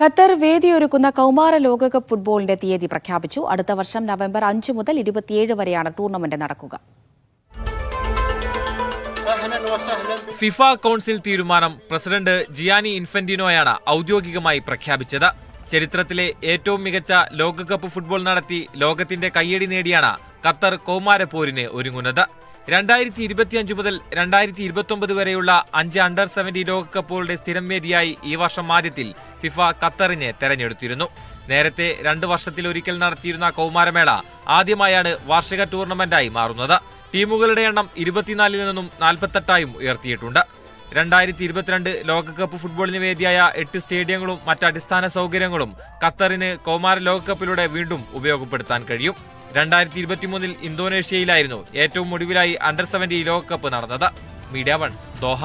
Qatar വേദിയൊരുക്കുന്ന കൗമാര ലോകകപ്പ് ഫുട്ബോളിന്റെ തീയതി പ്രഖ്യാപിച്ചു. അടുത്ത വർഷം നവംബർ അഞ്ച് മുതൽ ഇരുപത്തിയേഴ് വരെയാണ് ടൂർണമെന്റ് നടക്കുക. ഫിഫ കൗൺസിൽ തീരുമാനം പ്രസിഡന്റ് ജിയാനി ഇൻഫന്റിനോയാണ് ഔദ്യോഗികമായി പ്രഖ്യാപിച്ചത്. ചരിത്രത്തിലെ ഏറ്റവും മികച്ച ലോകകപ്പ് ഫുട്ബോൾ നടത്തി ലോകത്തിന്റെ കയ്യടി നേടിയാണ് ഖത്തർ കൌമാരപോരിനെ ഒരുങ്ങുന്നത്. രണ്ടായിരത്തി ഇരുപത്തിയഞ്ച് മുതൽ രണ്ടായിരത്തി ഇരുപത്തൊമ്പത് വരെയുള്ള അഞ്ച് അണ്ടർ സെവന്റി ലോകകപ്പുകളുടെ സ്ഥിരം വേദിയായി ഈ വർഷം ആദ്യത്തിൽ ഫിഫ ഖത്തറിനെ തെരഞ്ഞെടുത്തിരുന്നു. നേരത്തെ രണ്ട് വർഷത്തിലൊരിക്കൽ നടത്തിയിരുന്ന കൗമാരമേള ആദ്യമായാണ് വാർഷിക ടൂർണമെന്റായി മാറുന്നത്. ടീമുകളുടെ എണ്ണം ഇരുപത്തിനാലിൽ നിന്നും നാൽപ്പത്തെട്ടായും ഉയർത്തിയിട്ടുണ്ട്. രണ്ടായിരത്തി ഇരുപത്തിരണ്ട് ലോകകപ്പ് ഫുട്ബോളിന് വേദിയായ എട്ട് സ്റ്റേഡിയങ്ങളും മറ്റ് അടിസ്ഥാന സൗകര്യങ്ങളും ഖത്തറിന് കൗമാര ലോകകപ്പിലൂടെ വീണ്ടും ഉപയോഗപ്പെടുത്താൻ കഴിയും. രണ്ടായിരത്തി ഇരുപത്തിമൂന്നിൽ ഇന്തോനേഷ്യയിലായിരുന്നു ഏറ്റവും ഒടുവിലായി അണ്ടർ സെവന്റി ലോകകപ്പ് നടന്നത്. Media one Doha.